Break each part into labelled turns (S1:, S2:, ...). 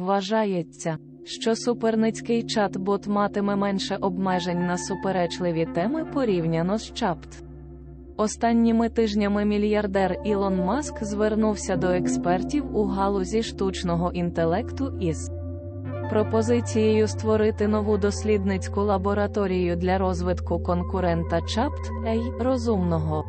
S1: Вважається, що суперницький чат-бот матиме менше обмежень на суперечливі теми порівняно з чапт. Останніми тижнями мільярдер Ілон Маск звернувся до експертів у галузі штучного інтелекту із пропозицією створити нову дослідницьку лабораторію для розвитку конкурента чапт Ей розумного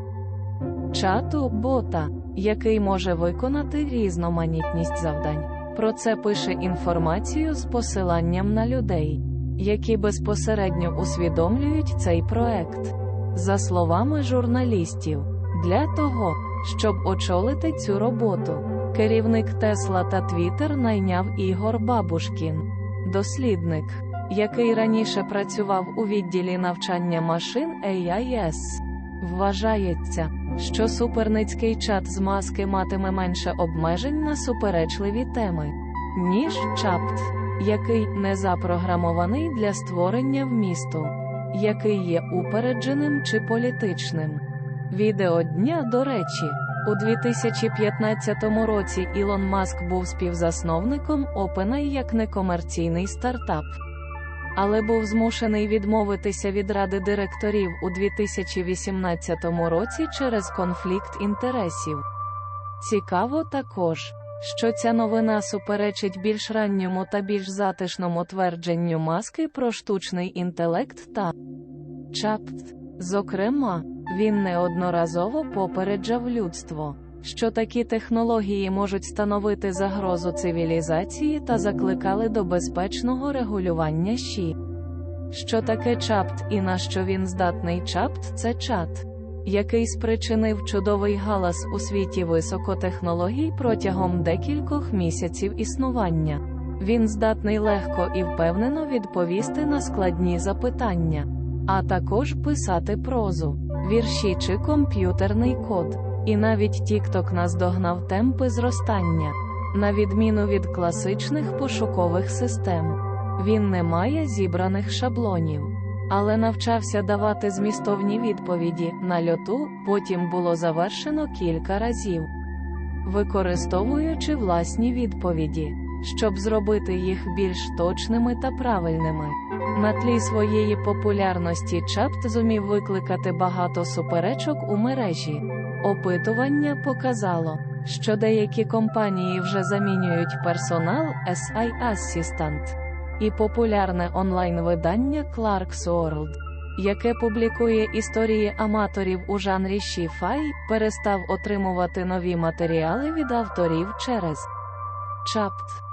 S1: чату бота, який може виконати різноманітність завдань. Про це пише інформацію з посиланням на людей, які безпосередньо усвідомлюють цей проект. За словами журналістів, для того, щоб очолити цю роботу, керівник Тесла та Твіттер найняв Ігор Бабушкін, дослідник, який раніше працював у відділі навчання машин AIS. Вважається, що суперницький чат з маски матиме менше обмежень на суперечливі теми, ніж чапт, який не запрограмований для створення вмісту, який є упередженим чи політичним. Відео дня до речі. У 2015 році Ілон Маск був співзасновником OpenAI як некомерційний стартап але був змушений відмовитися від ради директорів у 2018 році через конфлікт інтересів. Цікаво також, що ця новина суперечить більш ранньому та більш затишному твердженню маски про штучний інтелект та чапт. Зокрема, він неодноразово попереджав людство що такі технології можуть становити загрозу цивілізації та закликали до безпечного регулювання ЩІ. Що таке чапт і на що він здатний чапт це чат, який спричинив чудовий галас у світі високотехнологій протягом декількох місяців існування. Він здатний легко і впевнено відповісти на складні запитання, а також писати прозу, вірші чи комп'ютерний код. І навіть TikTok наздогнав темпи зростання. На відміну від класичних пошукових систем, він не має зібраних шаблонів, але навчався давати змістовні відповіді на льоту, потім було завершено кілька разів, використовуючи власні відповіді, щоб зробити їх більш точними та правильними. На тлі своєї популярності чапт зумів викликати багато суперечок у мережі. Опитування показало, що деякі компанії вже замінюють персонал SI Assistant і популярне онлайн-видання Clark's World, яке публікує історії аматорів у жанрі Ші-Фай, перестав отримувати нові матеріали від авторів через чапт.